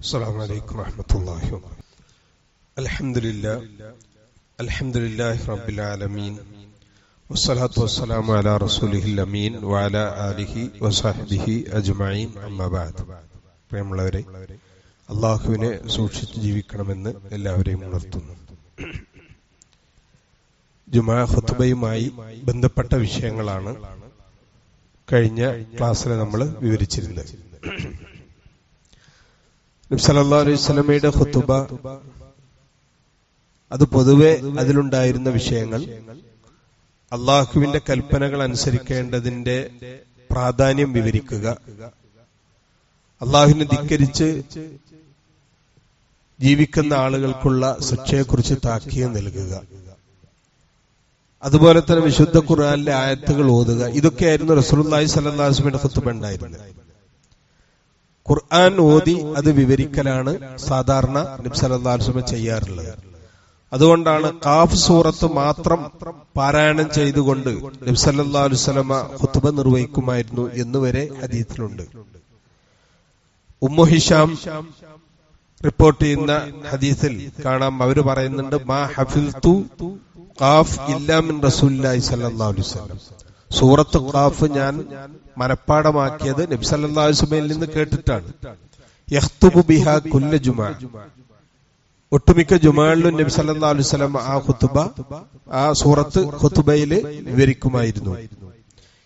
السلام عليكم ورحمة الله وبركاته الحمد لله الحمد لله رب العالمين والصلاة والسلام على رسوله الأمين وعلى آله وصحبه أجمعين أما بعد പ്രിയമുള്ളവരെ അള്ളാഹുവിനെ സൂക്ഷിച്ച് ജീവിക്കണമെന്ന് എല്ലാവരെയും ഉണർത്തുന്നു ജുമാ ഖുത്തുബയുമായി ബന്ധപ്പെട്ട വിഷയങ്ങളാണ് കഴിഞ്ഞ ക്ലാസ്സിൽ നമ്മൾ വിവരിച്ചിരുന്നത് നബ്സല്ലാ ഹുത്തുബ അത് പൊതുവെ അതിലുണ്ടായിരുന്ന വിഷയങ്ങൾ. അള്ളാഹുവിന്റെ കൽപ്പനകൾ അനുസരിക്കേണ്ടതിന്റെ പ്രാധാന്യം വിവരിക്കുക. അള്ളാഹുവിനെ ധിക്കരിച്ച് ജീവിക്കുന്ന ആളുകൾക്കുള്ള ശിക്ഷയെക്കുറിച്ച് താക്കീത് നൽകുക. അതുപോലെ തന്നെ വിശുദ്ധ ഖുർആാനിലെ ആയത്തുകൾ ഓതുക. ഇതൊക്കെയായിരുന്നു സ്വല്ലല്ലാഹു അലൈഹി ഖുത്ബ ഉണ്ടായിരുന്നത്. ഖുർആൻ ഓതി അത് വിവരിക്കലാണ് സാധാരണ നബി സല്ലല്ലാഹു അലൈഹി വസല്ലം ചെയ്യാറുള്ളത്. അതുകൊണ്ടാണ് കാഫ് സൂറത്ത് മാത്രം പാരായണം ചെയ്തുകൊണ്ട് നബി സല്ലല്ലാഹു അലൈഹി വസല്ലമ ഖുത്ബ നിർവഹിക്കുമായിരുന്നു എന്നുവരെ ഹദീസിലുണ്ട്. ഉമ്മു ഹിഷാം റിപ്പോർട്ട് ചെയ്യുന്ന ഹദീസിൽ കാണാം. അവർ പറയുന്നുണ്ട് മാ ഹഫിൽ കാഫ് ഇല്ലാമിൻ റസൂലുള്ളാഹി സല്ലാ അലൈഹി വസല്ലം. സൂറത്ത് ഖാഫ് ഞാൻ മനഃപ്പാടമാക്കിയത് നബി സല്ലല്ലാഹു അലൈഹി വസല്ലമയിൽ നിന്ന് കേട്ടിട്ടാണ്. കുല്ല ഒട്ടുമിക്ക ജുമാളിലും നബി സല്ലല്ലാഹു അലൈഹി വസല്ലം ആ ഖുത്ബ ആ സൂറത്ത് ഖുത്ബയിൽ വിവരിക്കുമായിരുന്നു.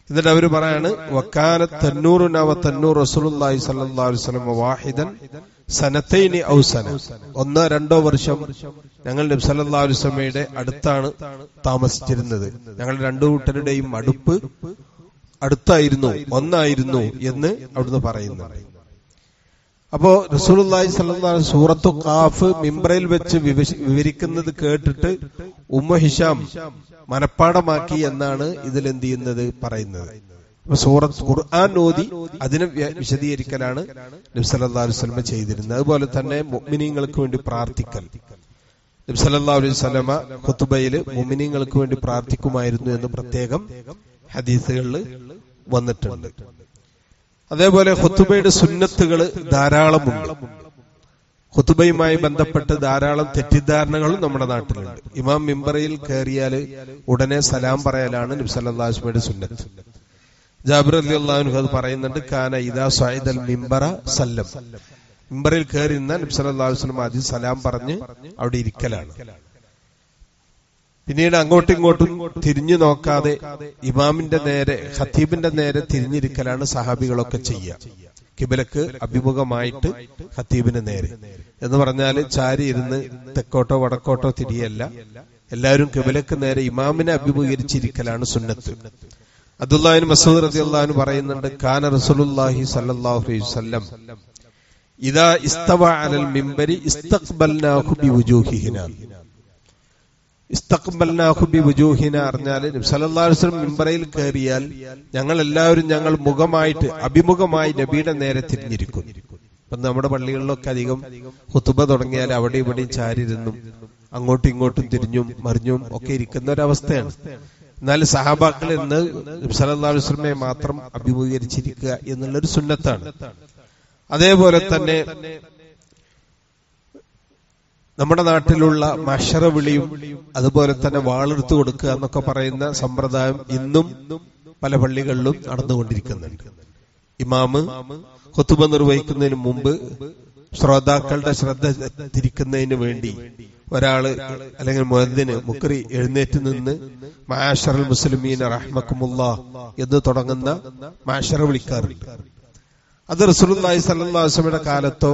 എന്നിട്ട് അവർ പറയാണ് വക്കാല തന്നൂറുനവ തന്നൂർ റസൂലി സല്ലാസ്ലമ വാഹിദൻ സനത്തൈനി ഔസന ഒന്നോ രണ്ടോ വർഷം ഞങ്ങൾ നബി സല്ലല്ലാഹു അലൈഹി അടുത്താണ് താമസിച്ചിരുന്നത്. ഞങ്ങൾ രണ്ടു കൂട്ടരുടെയും അടുപ്പ് അടുത്തായിരുന്നു ഒന്നായിരുന്നു എന്ന് അവിടുന്ന് പറയുന്നുണ്ട്. അപ്പോ റസൂലുള്ളാഹി സ്വല്ലല്ലാഹു അലൈഹി സൂറത്തു കാഫ് മിംബ്രയിൽ വെച്ച് വിവരിക്കുന്നത് കേട്ടിട്ട് ഉമ്മ ഹിഷാം മനപ്പാടമാക്കി എന്നാണ് ഇതിൽ എന്ത് ചെയ്യുന്നത് പറയുന്നത്. സൂറത്ത് ഖുർആൻ ഓതി അതിനെ വിശദീകരിക്കലാണ് നബി സല്ലല്ലാഹു അലൈഹി വസല്ലമ ചെയ്തിരുന്നത്. അതുപോലെ തന്നെ മുഅ്മിനീങ്ങൾക്ക് വേണ്ടി പ്രാർത്ഥിക്കൽ. നബി സല്ലല്ലാഹു അലൈഹി മുഅ്മിനീങ്ങൾക്ക് വേണ്ടി പ്രാർത്ഥിക്കുമായിരുന്നു എന്ന് പ്രത്യേകം ഹദീസുകളിൽ വന്നിട്ടുണ്ട്. അതേപോലെ ഹുത്തുബയുടെ സുന്നത്തുകൾ ധാരാളമുണ്ട്. ഹുത്തുബയുമായി ബന്ധപ്പെട്ട് ധാരാളം തെറ്റിദ്ധാരണകളും നമ്മുടെ നാട്ടിലുണ്ട്. ഇമാം മിമ്പറയിൽ കയറിയാൽ ഉടനെ സലാം പറയലാണ് നബി സല്ലല്ലാഹു അലൈഹി വസല്ലമയുടെ സുന്നത്ത്. ജാബിർ അലി അള്ളാഹു അത് പറയുന്നുണ്ട് കാന ഇദാ സായിദ് അൽ മിമ്പറ സല്ലം. മിമ്പറിൽ കയറി നിന്ന നബി സല്ലല്ലാഹു അലൈഹി വസല്ലം ആദ്യം സലാം പറഞ്ഞ് അവിടെ ഇരിക്കലാണ്. പിന്നീട് അങ്ങോട്ടും ഇങ്ങോട്ടും തിരിഞ്ഞു നോക്കാതെ ഇമാമിന്റെ നേരെ ഖത്തീബിന്റെ നേരെ തിരിഞ്ഞിരിക്കലാണ് സഹാബികളൊക്കെ ചെയ്യുക കിബിലക്ക് അഭിമുഖമായിട്ട് ഖത്തീബിന് നേരെ. എന്ന് പറഞ്ഞാൽ ചാരി ഇരുന്ന് തെക്കോട്ടോ വടക്കോട്ടോ തിരിയല്ല. എല്ലാവരും കിബിലക്ക് നേരെ ഇമാമിനെ അഭിമുഖീകരിച്ചിരിക്കലാണ് സുന്നത്ത്. അബ്ദുല്ലാഹിൻ മസൂദ് റതി അള്ളഹാൻ പറയുന്നുണ്ട് കാന റസൂലുള്ളാഹി സല്ലല്ലാഹു അലൈഹി വസല്ലം. ഇദാ ഇസ്തവ അലൽ മിമ്പരി ഇസ്തഖ്ബൽനാഹു ബിവുജൂഹിഹിന. ഇസ്തഖ്ബൽനാഹുബി വുജൂഹിന അറിഞ്ഞാൽ സലല്ലാസ്ലം മിമ്പറയിൽ കയറിയാൽ ഞങ്ങൾ എല്ലാവരും ഞങ്ങൾ മുഖമായിട്ട് അഭിമുഖമായി നബിയുടെ നേരെ തിരിഞ്ഞിരിക്കും. ഇപ്പൊ നമ്മുടെ പള്ളികളിലൊക്കെ അധികം ഹുത്തുബ തുടങ്ങിയാൽ അവിടെ ഇവിടെയും ചാരിരുന്നും അങ്ങോട്ടും ഇങ്ങോട്ടും തിരിഞ്ഞും മറിഞ്ഞും ഒക്കെ ഇരിക്കുന്ന ഒരവസ്ഥയാണ്. എന്നാൽ സഹാബാക്കൾ എന്ന് സലല്ലാസ്ലമെ മാത്രം അഭിമുഖീകരിച്ചിരിക്കുക എന്നുള്ളൊരു സുന്നത്താണ്. അതേപോലെ തന്നെ നമ്മുടെ നാട്ടിലുള്ള മഷറ വിളിയും അതുപോലെ തന്നെ വാളെടുത്തു കൊടുക്കുക എന്നൊക്കെ പറയുന്ന സമ്പ്രദായം ഇന്നും പല പള്ളികളിലും നടന്നുകൊണ്ടിരിക്കുന്നുണ്ട്. ഇമാമ് കൊത്തുബ നിർവഹിക്കുന്നതിന് മുമ്പ് ശ്രോതാക്കളുടെ ശ്രദ്ധ തിരിക്കുന്നതിന് വേണ്ടി ഒരാൾ അല്ലെങ്കിൽ മുഹദ്ദിന് മുക്കറി എഴുന്നേറ്റ് നിന്ന് മാഷറൽ മുസ്ലിമീൻ റഹ്മക്കുമുള്ള എന്ന് തുടങ്ങുന്ന മാഷറ വിളിക്കാറുണ്ട്. അത് റസൂലുള്ളാഹി സ്വല്ലല്ലാഹു കാലത്തോ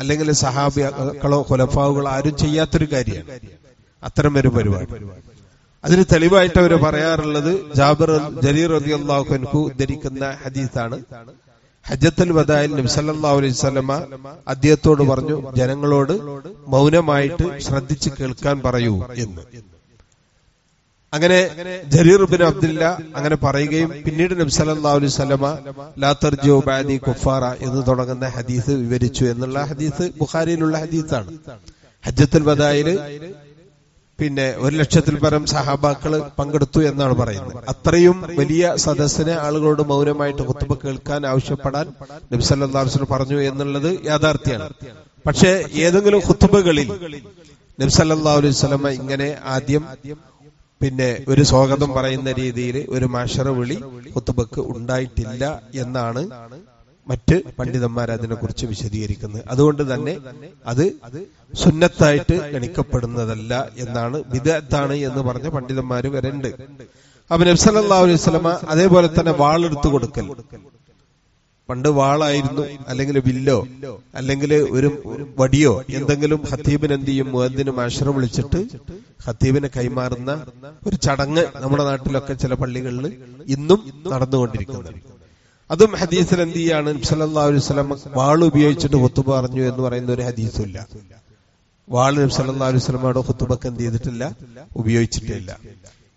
അല്ലെങ്കിൽ സഹാബികളോ കൊലഫാവുകളോ ആരും ചെയ്യാത്തൊരു കാര്യമാണ്. അത്തരം ഒരു പരിപാടി. അതിന് തെളിവായിട്ട് അവർ പറയാറുള്ളത് ജാബിർ ജലീർ റബി അൻഹു ഉദ്ധരിക്കുന്ന ഹദീസാണ്. ഹജ്ജത്തുൽ വദായിൽ നബി സല്ലല്ലാഹു അലൈഹി അദ്ദേഹത്തോട് പറഞ്ഞു ജനങ്ങളോട് മൗനമായിട്ട് ശ്രദ്ധിച്ച് കേൾക്കാൻ പറയൂ എന്ന്. അങ്ങനെ ജരീർ ബിൻ അബ്ദുല്ല അങ്ങനെ പറയുകയും പിന്നീട് നബി സല്ലല്ലാഹു അലൈഹി ബാദി കുഫാറ എന്ന് തുടങ്ങുന്ന ഹദീസ് വിവരിച്ചു എന്നുള്ള ഹദീസ് ബുഖാരിയിലുള്ള ഹദീസാണ്. ഹജ്ജത്തുൽ ബദായിൽ പിന്നെ ഒരു ലക്ഷത്തിൽ പരം സഹാബാക്കൾ പങ്കെടുത്തു എന്നാണ് പറയുന്നത്. അത്രയും വലിയ സദസ്സിനെ ആളുകളോട് മൗനമായിട്ട് കുത്തുബ കേൾക്കാൻ ആവശ്യപ്പെടാൻ നബ്സല്ലാസ്ലം പറഞ്ഞു എന്നുള്ളത് യാഥാർത്ഥ്യമാണ്. പക്ഷെ ഏതെങ്കിലും കുത്തുബകളിൽ നബ്സല്ലാ അലൈഹി സ്വലമ ഇങ്ങനെ ആദ്യം പിന്നെ ഒരു സ്വാഗതം പറയുന്ന രീതിയിൽ ഒരു മാഷറ വിളി കുത്തുബക്ക് ഉണ്ടായിട്ടില്ല എന്നാണ് മറ്റ് പണ്ഡിതന്മാർ അതിനെക്കുറിച്ച് വിശദീകരിക്കുന്നത്. അതുകൊണ്ട് തന്നെ അത് സുന്നത്തായിട്ട് ഗണിക്കപ്പെടുന്നതല്ല എന്നാണ് വിദഗ്ധാണ് എന്ന് പറഞ്ഞ പണ്ഡിതന്മാർ വരണ്ട്. അപ്പൊ നബ്സല്ലാ അലൈഹി സ്വലമ അതേപോലെ തന്നെ വാളെടുത്തു കൊടുക്കൽ. പണ്ട് വാളായിരുന്നു അല്ലെങ്കിൽ വില്ലോ അല്ലെങ്കിൽ ഒരു വടിയോ എന്തെങ്കിലും ഹത്തീബിന് എന്ത് ചെയ്യും മുഹദ്ദിന് മാഷറ വിളിച്ചിട്ട് ഹത്തീബിനെ കൈമാറുന്ന ഒരു ചടങ്ങ് നമ്മുടെ നാട്ടിലൊക്കെ ചില പള്ളികളിൽ ഇന്നും നടന്നുകൊണ്ടിരിക്കുന്നുണ്ട്. അതും ഹദീസിൽ എന്ത് ചെയ്യാണ് നബ്സല്ലാ വാൾ ഉപയോഗിച്ചിട്ട് കുത്തുബ പറഞ്ഞു എന്ന് പറയുന്ന ഒരു ഹദീസുമില്ല വാൾ നബ്സല്ലാ അലൈഹി ഹുത്തുബക്ക് എന്ത് ചെയ്തിട്ടില്ല? ഉപയോഗിച്ചിട്ടില്ല.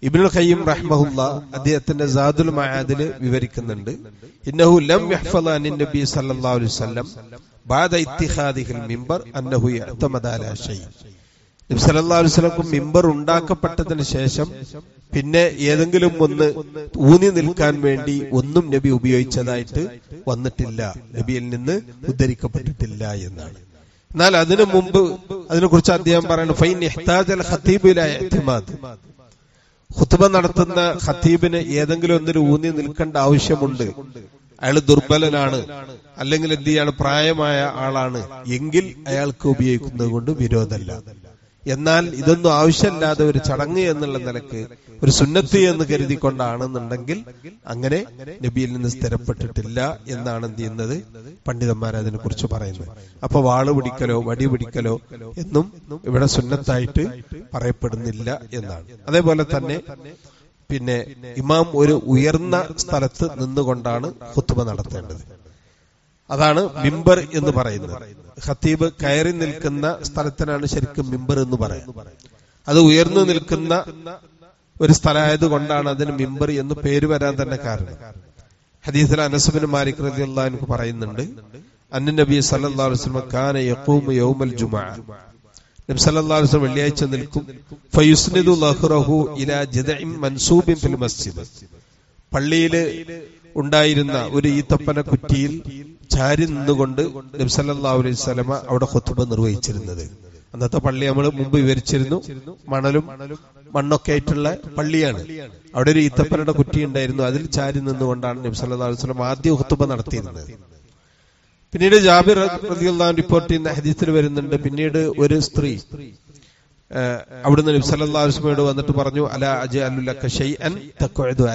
ഇബ്നുൽ ഖയ്യിം റഹ്മഹുല്ല അദ്ദേഹത്തിന്റെ സാദുൽ മആദിൽ വിവരിക്കുന്നുണ്ട്. ഇന്നഹു ലം യഹ്ഫള അനിൻ നബി സല്ലല്ലാഹു അലൈഹി വസല്ലം ബാദ ഇത്തിഖാദിഹിൽ മിംബർ അന്നഹു യഅ്തമദ അലാ ഷൈ. നബി സല്ലല്ലാഹു അലൈഹി വസല്ലം മിംബർ ഉണ്ടാക്കപ്പെട്ടതിന് ശേഷം പിന്നെ ഏതെങ്കിലും ഒന്ന് ഊന്നി നിൽക്കാൻ വേണ്ടി ഒന്നും നബി ഉപയോഗിച്ചതായിട്ട് വന്നിട്ടില്ല. നബിയിൽ നിന്ന് ഉദ്ധരിക്കപ്പെട്ടിട്ടില്ല എന്നാണ്. എന്നാൽ അതിനു മുമ്പ് അതിനെക്കുറിച്ച് അദ്ദേഹം പറയുന്നു ഫൈൻ ഖുത്ബ നടത്തുന്ന ഖത്തീബിന് ഏതെങ്കിലും ഒന്നിൽ ഊന്നി നിൽക്കേണ്ട ആവശ്യമുണ്ട്. അയാൾ ദുർബലനാണ്. അല്ലെങ്കിൽ എന്ത് ചെയ്യാണ്? പ്രായമായ ആളാണ്. എങ്കിൽ അയാൾക്ക് ഉപയോഗിക്കുന്നത് കൊണ്ട് വിരോധമല്ല. എന്നാൽ ഇതൊന്നും ആവശ്യമില്ലാതെ ഒരു ചടങ്ങ് എന്നുള്ള നിലയ്ക്ക് ഒരു സുന്നത്ത് എന്ന് കരുതിക്കൊണ്ടാണെന്നുണ്ടെങ്കിൽ അങ്ങനെ നബിയിൽ നിന്ന് സ്ഥിരപ്പെട്ടിട്ടില്ല എന്നാണ് എന്ത് ചെയ്യുന്നത്? പണ്ഡിതന്മാർ അതിനെ കുറിച്ച് പറയുന്നത്. അപ്പൊ വാൾ പിടിക്കലോ വടി പിടിക്കലോ എന്നും ഇവിടെ സുന്നത്തായിട്ട് പറയപ്പെടുന്നില്ല എന്നാണ്. അതേപോലെ തന്നെ പിന്നെ ഇമാം ഒരു ഉയർന്ന സ്ഥലത്ത് നിന്നുകൊണ്ടാണ് കുത്തുമ നടത്തേണ്ടത്. അതാണ് മിമ്പർ എന്ന് പറയുന്നത്. ഖത്തീബ് കയറി നിൽക്കുന്ന സ്ഥലത്തിനാണ് ശരിക്കും മിമ്പർ എന്ന് പറയുന്നത്. അത് ഉയർന്നു നിൽക്കുന്ന ഒരു സ്ഥലമായത് കൊണ്ടാണ് അതിന് മിമ്പർ എന്ന് പേര് വരാൻ തന്നെ കാരണം. ഹദീസിൽ അനസുബിന് മാലിക് റതിയുള്ള എനിക്ക് പറയുന്നുണ്ട് അന്ന നബി കാന യഖൂമു യൗമൽ നബി വെള്ളിയാഴ്ച നിൽക്കും ഫയുസ്നിദു മൻസൂബിൻ ഫിൽ മസ്ജിദ്. പള്ളിയിൽ ഉണ്ടായിരുന്ന ഒരു ഈത്തപ്പന കുറ്റിയിൽ ചാരി നിന്നുകൊണ്ട് നബി സല്ലല്ലാഹു അലൈഹി വസല്ലമ അവിടെ കൊത്തുമ്പ നിർവഹിച്ചിരുന്നത്. അന്നത്തെ പള്ളി നമ്മൾ മുമ്പ് വിവരിച്ചിരുന്നു. മണലും മണ്ണൊക്കെ ആയിട്ടുള്ള പള്ളിയാണ്. അവിടെ ഒരു ഈത്തപ്പനയുടെ കുറ്റി ഉണ്ടായിരുന്നു. അതിൽ ചാരി നിന്നുകൊണ്ടാണ് നബി സല്ലല്ലാഹു അലൈഹി സ്വലം ആദ്യ ഖുത്ബ നടത്തിയിരുന്നത്. പിന്നീട് ജാബിർ റളിയല്ലാഹു റിപ്പോർട്ട് ചെയ്യുന്ന ഹദീസിൽ വരുന്നുണ്ട്. പിന്നീട് ഒരു സ്ത്രീ അവിടുന്ന് നബി സല്ലല്ലാഹു അലൈഹി വസല്ലമയോട് വന്നിട്ട് പറഞ്ഞു അല അജഅലു ഷൈ അൻ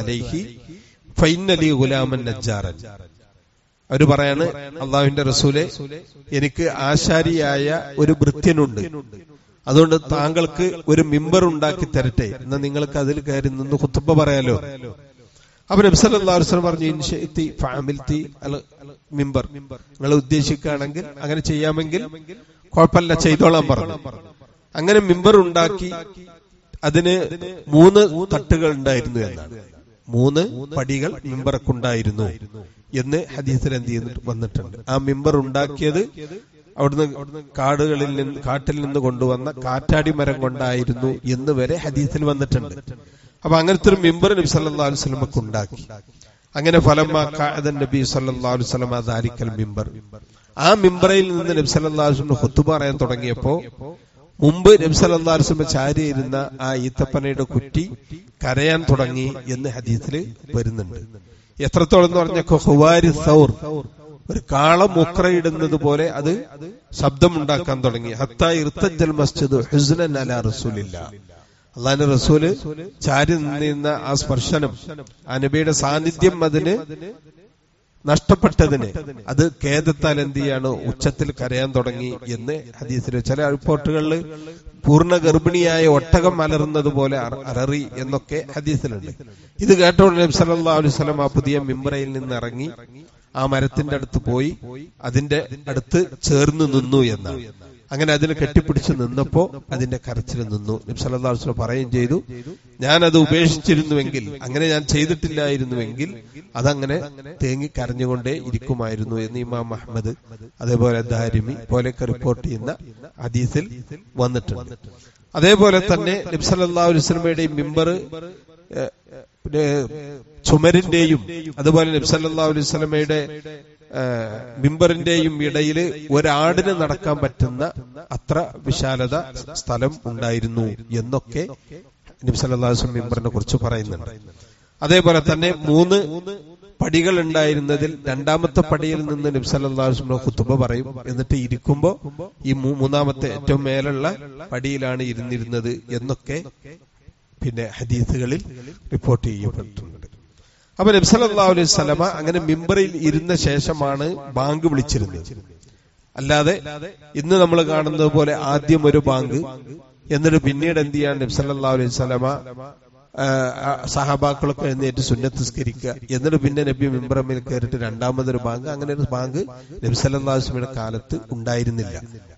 അലൈഹി ഫൈനലി ഗുലാമൻ നജ്ജാറൻ. അവർ പറയാണ് അള്ളാഹുവിന്റെ റസൂലെ എനിക്ക് ആശാരിയായ ഒരു വൃത്യനുണ്ട്. അതുകൊണ്ട് താങ്കൾക്ക് ഒരു മിമ്പർ ഉണ്ടാക്കി തരട്ടെ. എന്നാ നിങ്ങൾക്ക് അതിൽ കയറി നിന്ന് കുത്തുമ്പ പറയാലോ? അപ്പൊ നബ്സല്ലാസ്ലം പറഞ്ഞു മിമ്പർ. നിങ്ങൾ ഉദ്ദേശിക്കുകയാണെങ്കിൽ അങ്ങനെ ചെയ്യാമെങ്കിൽ കുഴപ്പമില്ല ചെയ്തോളാം പറഞ്ഞു. അങ്ങനെ മിമ്പർ ഉണ്ടാക്കി അതിന് മൂന്ന് തട്ടുകൾ ഉണ്ടായിരുന്നു എന്നാണ്. മൂന്ന് പടികൾ മിമ്പറക്കുണ്ടായിരുന്നു എന്ന് ഹദീസിൽ എന്ത് ചെയ്തിട്ട് വന്നിട്ടുണ്ട്. ആ മിമ്പർ ഉണ്ടാക്കിയത് അവിടുന്ന് കാടുകളിൽ നിന്ന് കാട്ടിൽ നിന്ന് കൊണ്ടുവന്ന കാറ്റാടി മരം കൊണ്ടായിരുന്നു എന്ന് വരെ ഹദീസിൽ വന്നിട്ടുണ്ട്. അപ്പൊ അങ്ങനത്തെ ഒരു മിമ്പർ നബി സല്ലാ അലുസ്ലമക്ക് ഉണ്ടാക്കി. അങ്ങനെ ഫലം നബി സല്ലാ അലുസ്ലമ ദാരിക്കൽ മിമ്പർ. ആ മിമ്പറയിൽ നിന്ന് നബി സല്ലാ അലുസ്ലം ഹൊത്തു പറയാൻ തുടങ്ങിയപ്പോ മുമ്പ് നബി സല്ലാ അലുസ്ലമ ചാരിയിരുന്ന ആ ഈത്തപ്പനയുടെ കുറ്റി കരയാൻ തുടങ്ങി എന്ന് ഹദീസിൽ വരുന്നുണ്ട്. എത്രത്തോളം എന്ന് പറഞ്ഞ ഹുവാരി സൗർ ഒരു കാള മുക്രയിടുന്നത് പോലെ അത് ശബ്ദമുണ്ടാക്കാൻ തുടങ്ങി. ഹത്തായി മസ്ജിദ് ഹുസ്നൻ അല റസൂലില്ല. അള്ളാന്റെ റസൂൽ ചാരി നിന്നിരുന്ന ആ സ്പർശനം ആ നബിയുടെ സാന്നിധ്യം അതിന് നഷ്ടപ്പെട്ടതിന്. അത് ഖേദത്താൽ എന്ത് ചെയ്യാണ്? ഉച്ചത്തിൽ കരയാൻ തുടങ്ങി എന്ന് ഹദീസിൽ ചില റിപ്പോർട്ടുകളിൽ പൂർണ ഗർഭിണിയായ ഒട്ടകം അലറുന്നത് പോലെ അലറി എന്നൊക്കെ ഹദീസിലുണ്ട്. ഇത് കേട്ട അലൈഹി വസല്ലം ആ പുതിയ മിമ്പറയിൽ നിന്ന് ഇറങ്ങി ആ മരത്തിന്റെ അടുത്ത് പോയി അതിന്റെ അടുത്ത് ചേർന്ന് നിന്നു എന്നാണ്. അങ്ങനെ അതിന് കെട്ടിപ്പിടിച്ച് നിന്നപ്പോ അതിന്റെ കരച്ചിൽ നിന്നു. നബ്സല്ലാസ്ലം പറയുകയും ചെയ്തു ഞാൻ അത് ഉപേക്ഷിച്ചിരുന്നുവെങ്കിൽ അങ്ങനെ ഞാൻ ചെയ്തിട്ടില്ലായിരുന്നുവെങ്കിൽ അതങ്ങനെ തേങ്ങി കരഞ്ഞുകൊണ്ടേ ഇരിക്കുമായിരുന്നു എന്ന് ഇമാം അഹമ്മദ് അതേപോലെ ദാരിമി പോലെയൊക്കെ റിപ്പോർട്ട് ചെയ്യുന്ന ഹദീസിൽ വന്നിട്ടുണ്ട്. അതേപോലെ തന്നെ നബ്സല്ലാ വസ്ലമയുടെയും മിമ്പർ ചുമരിന്റെയും അതുപോലെ നബ്സല്ലാ അലൈഹി സ്വലമയുടെ മിമ്പറിന്റെയും ഇടയിൽ ഒരാടിന് നടക്കാൻ പറ്റുന്ന അത്ര വിശാലത സ്ഥലം ഉണ്ടായിരുന്നു എന്നൊക്കെ നബ്സല്ലാസ്ലം മിമ്പറിനെ കുറിച്ച് പറയുന്നുണ്ട്. അതേപോലെ തന്നെ മൂന്ന് പടികൾ ഉണ്ടായിരുന്നതിൽ രണ്ടാമത്തെ പടിയിൽ നിന്ന് നബ്സല്ലാസ്ലം കുത്തുബ പറയും. എന്നിട്ട് ഇരിക്കുമ്പോ ഈ മൂന്നാമത്തെ ഏറ്റവും മേലുള്ള പടിയിലാണ് ഇരുന്നിരുന്നത് എന്നൊക്കെ പിന്നെ ഹദീസുകളിൽ റിപ്പോർട്ട് ചെയ്യപ്പെട്ടിട്ടുണ്ട്. അപ്പൊ നബ്സല്ലാ അലൈഹി സ്വലമ അങ്ങനെ മിമ്പറിൽ ഇരുന്ന ശേഷമാണ് ബാങ്ക് വിളിച്ചിരുന്നത്. അല്ലാതെ ഇന്ന് നമ്മൾ കാണുന്നത് പോലെ ആദ്യം ഒരു ബാങ്ക്. എന്നിട്ട് പിന്നീട് എന്ത് ചെയ്യാൻ നബ്സല്ലാ അലൈഹി സ്വലമ സഹബാക്കളൊക്കെ എഴുന്നേറ്റ് സുന്നത്തിസ്കരിക്കുക എന്നിട്ട് പിന്നെ നബി മിമ്പ്രമിൽ കയറിയിട്ട് രണ്ടാമതൊരു ബാങ്ക്. അങ്ങനെ ഒരു ബാങ്ക് നബി സല്ലാസ്മിയുടെ കാലത്ത് ഉണ്ടായിരുന്നില്ല.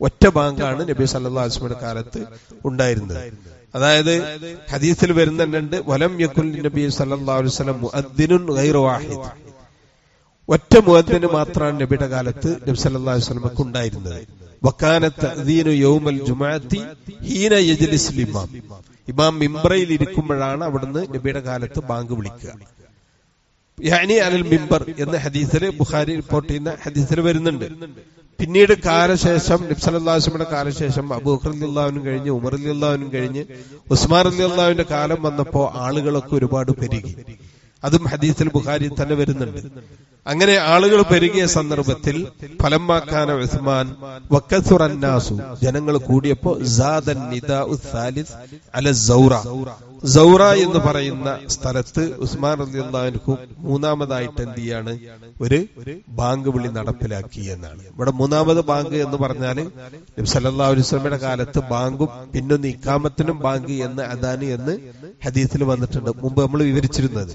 ഒറ്റ ബാങ്കാണ് നബി സല്ലാസ്മിയുടെ കാലത്ത് ഉണ്ടായിരുന്നത്. അതായത് ഹദീസിൽ വരുന്നുണ്ട് വലം യക്കുൽ നബി സല്ലല്ലാഹു അലൈഹി ഗൈറു വാഹിദ്. ഒറ്റ മുഅദ്ദിന് മാത്രമാണ് നബിയുടെ കാലത്ത് നബി സല്ലല്ലാഹു അലൈഹി വസല്ലമക്ക് ഉണ്ടായിരുന്നത്. വക്കാനത്ത് അദീനു യൗമൽ ഹീന ഇമാം ഇമാം ഇരിക്കുമ്പോഴാണ് അവിടുന്ന് നബിയുടെ കാലത്ത് ബാങ്ക് വിളിക്കുക. യാനി അനിൽ മിംബർ എന്ന ഹദീസിൽ ബുഖാരി റിപ്പോർട്ട് ചെയ്യുന്ന ഹദീസിൽ വരുന്നുണ്ട്. പിന്നീട് കാലശേഷം നിബ്സലാസ്മിയുടെ കാലശേഷം അബൂഖർ അല്ലാവിനും കഴിഞ്ഞ് ഉമർ അല്ലാവിനും കഴിഞ്ഞ് ഉസ്മാൻ അലി അള്ളാഹുവിന്റെ കാലം വന്നപ്പോ ആളുകളൊക്കെ ഒരുപാട് പെരുകി. അതും ഹദീസിൽ ബുഖാരി തന്നെ വരുന്നുണ്ട്. അങ്ങനെ ആളുകൾ പെരുകിയ സന്ദർഭത്തിൽ ഫലമാക്കാന ഉസ്മാൻ വക്കസുറന്നാസു ജനങ്ങൾ കൂടിയപ്പോ സൗറ എന്ന് പറയുന്ന സ്ഥലത്ത് ഉസ്മാൻ അലിഹു മൂന്നാമതായിട്ട് എന്ത് ചെയ്യാണ്? ഒരു ബാങ്ക് വിളി നടപ്പിലാക്കി എന്നാണ്. ഇവിടെ മൂന്നാമത് ബാങ്ക് എന്ന് പറഞ്ഞാൽ സല്ലാ കാലത്ത് ബാങ്കും പിന്നൊന്ന് ഇക്കാമത്തിനും ബാങ്ക് എന്ന് അദാനി എന്ന് ഹദീസിൽ വന്നിട്ടുണ്ട്. മുമ്പ് നമ്മൾ വിവരിച്ചിരുന്നത്.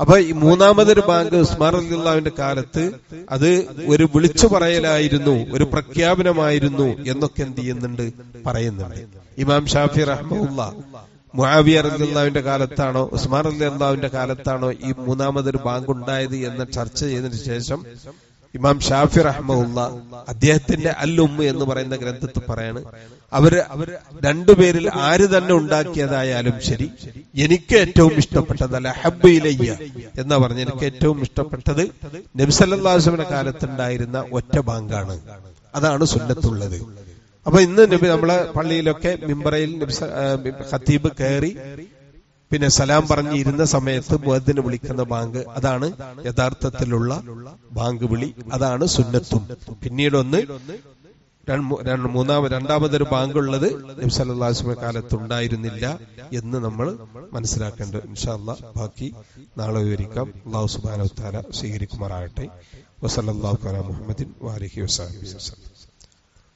അപ്പൊ ഈ മൂന്നാമതൊരു ബാങ്ക് ഉസ്മാൻ അലിള്ളാവിന്റെ കാലത്ത് അത് ഒരു വിളിച്ചു പറയലായിരുന്നു ഒരു പ്രഖ്യാപനമായിരുന്നു എന്നൊക്കെ എന്ത് ചെയ്യുന്നുണ്ട്? പറയുന്നുണ്ട്. ഇമാം ഷാഫി റഹ്മുല്ല മുആവിയ റലിള്ളാവിന്റെ കാലത്താണോ ഉസ്മാൻ അള്ളാവിന്റെ കാലത്താണോ ഈ മൂന്നാമതൊരു ബാങ്ക് ഉണ്ടായത് എന്ന് ചർച്ച ചെയ്തതിനു ശേഷം ഇമാം ഷാഫി റഹ്മുള്ള അദ്ദേഹത്തിന്റെ അൽ ഉമ്മ എന്ന് പറയുന്ന ഗ്രന്ഥത്തിൽ പറയാണ് അവർ അവർ രണ്ടുപേരിൽ ആര് തന്നെ ഉണ്ടാക്കിയതായാലും ശരി എനിക്ക് ഏറ്റവും ഇഷ്ടപ്പെട്ടത് അല്ല ഹബ്ബയിലയ്യ എന്നാ പറഞ്ഞ എനിക്ക് ഏറ്റവും ഇഷ്ടപ്പെട്ടത് നബ്സല്ലാസ്മിന്റെ കാലത്തുണ്ടായിരുന്ന ഒറ്റ ബാങ്കാണ്. അതാണ് സുന്നത്തുള്ളത്. അപ്പൊ ഇന്ന് നബി നമ്മളെ പള്ളിയിലൊക്കെ മിമ്പറയിൽ ഖത്തീബ് കയറി പിന്നെ സലാം പറഞ്ഞ് ഇരുന്ന സമയത്ത് മുഹദ്ദിന് വിളിക്കുന്ന ബാങ്ക് അതാണ് യഥാർത്ഥത്തിലുള്ള ബാങ്ക് വിളി അതാണ് സുന്നത്തും. പിന്നീട് ഒന്ന് മൂന്നാമത് രണ്ടാമതൊരു ബാങ്ക് ഉള്ളത് നബ്സല്ലാസ്മ കാലത്ത് ഉണ്ടായിരുന്നില്ല എന്ന് നമ്മൾ മനസ്സിലാക്കേണ്ടത്. ഇൻഷാല്ല ബാക്കി നാളെ വിവരിക്കാം. അള്ളാഹു സുബാന സ്വീകരിക്കുമാറാകട്ടെ. വസല്ലാഹു മുഹമ്മദ് മുഹമ്മദിൻ വാലിഹി വസാഹി